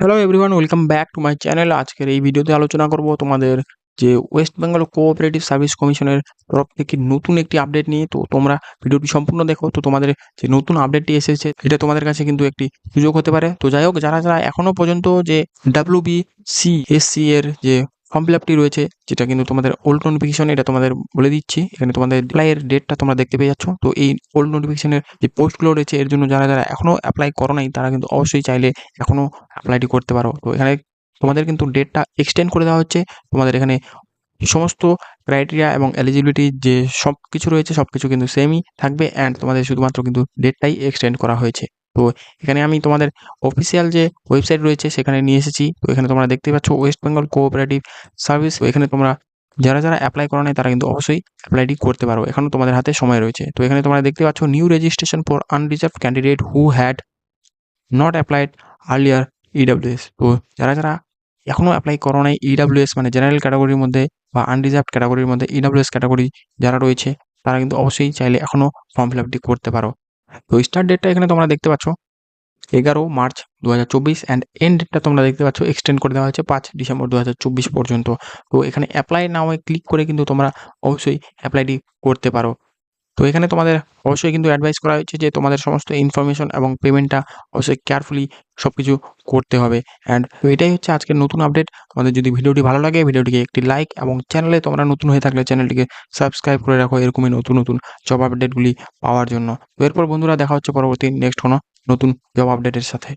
Hello everyone welcome back to my channel আজকের এই ভিডিওতে আলোচনা করব তোমাদের যে ওয়েস্ট বেঙ্গল কোঅপারেটিভ সার্ভিস কমিশনের তরফ থেকে নতুন একটি আপডেট নিয়ে। তো তোমরা ভিডিওটি সম্পূর্ণ দেখো। তো তোমাদের যে নতুন আপডেটটি এসেছে, এটা তোমাদের কাছে কিন্তু একটি সুযোগ হতে পারে। তো যাই হোক, যারা যারা এখনও পর্যন্ত যে W B C S C এর যে ফর্ম ফিল আপটি রয়েছে, যেটা কিন্তু তোমাদের ওল্ড নোটিফিকেশন এটা তোমাদের বলে দিচ্ছি। এখানে তোমাদের অ্যাপ্লাইয়ের ডেটটা তোমরা দেখতে পেয়ে যাচ্ছ। তো এই ওল্ড নোটিফিকেশনের যে পোস্টগুলো রয়েছে, এর জন্য যারা যারা এখনও অ্যাপ্লাই করো নাই, তারা কিন্তু অবশ্যই চাইলে এখনও অ্যাপ্লাইটি করতে পারো। তো এখানে তোমাদের কিন্তু ডেটটা এক্সটেন্ড করে দেওয়া হচ্ছে। তোমাদের এখানে সমস্ত ক্রাইটেরিয়া এবং এলিজিবিলিটি যে সব কিছু রয়েছে সব কিছু কিন্তু সেমই থাকবে। অ্যান্ড তোমাদের শুধুমাত্র কিন্তু ডেটটাই এক্সটেন্ড করা হয়েছে। তো এখানে আমি তোমাদের অফিসিয়াল যে ওয়েবসাইট রয়েছে সেখানে নিয়ে এসেছি। তো এখানে তোমরা দেখতে পাচ্ছ ওয়েস্ট বেঙ্গল কোঅপারেটিভ সার্ভিস এখানে তোমরা যারা যারা অ্যাপ্লাই করা নাই, তারা কিন্তু অবশ্যই অ্যাপ্লাইটি করতে পারো। এখনও তোমাদের হাতে সময় রয়েছে। তো এখানে তোমরা দেখতে পাচ্ছ new registration for unreserved candidate who had not applied earlier EWS তো যারা যারা এখনও অ্যাপ্লাই করো নাই ইডাব্লিউএস মানে জেনারেল ক্যাটাগরির মধ্যে বা আনরিজার্ভ ক্যাটাগরির মধ্যে ইডাব্লিউএস ক্যাটাগরি যারা রয়েছে, তারা কিন্তু অবশ্যই চাইলে এখনও ফর্ম ফিল আপটি করতে পারো। তো স্টার্ট ডেটটা এখানে তোমরা দেখতে পাচ্ছ। এগারো মার্চ দু হাজার চব্বিশ অ্যান্ড এন্ড ডেটটা তোমরা দেখতে পাচ্ছ এক্সটেন্ড করে দেওয়া হয়েছে পাঁচ ডিসেম্বর দু হাজার চব্বিশ পর্যন্ত। তো এখানে অ্যাপ্লাই নাও ক্লিক করে কিন্তু তোমরা অবশ্যই অ্যাপ্লাইটি করতে পারো। তো এখানে তোমাদের অবশ্যই কিন্তু অ্যাডভাইস করা হয়েছে যে তোমাদের সমস্ত ইনফরমেশন এবং পেমেন্টটা অবশ্যই কেয়ারফুলি সব কিছু করতে হবে। অ্যান্ড তো এটাই হচ্ছে আজকের নতুন আপডেট তোমাদের যদি ভিডিওটি ভালো লাগে, ভিডিওটিকে একটি লাইক এবং চ্যানেলে তোমরা নতুন হয়ে থাকলে চ্যানেলটিকে সাবস্ক্রাইব করে রাখো এরকমই নতুন নতুন জব আপডেটগুলি পাওয়ার জন্য। তো এরপর বন্ধুরা দেখা হচ্ছে পরবর্তী নেক্সট কোনো নতুন জব আপডেটের সাথে।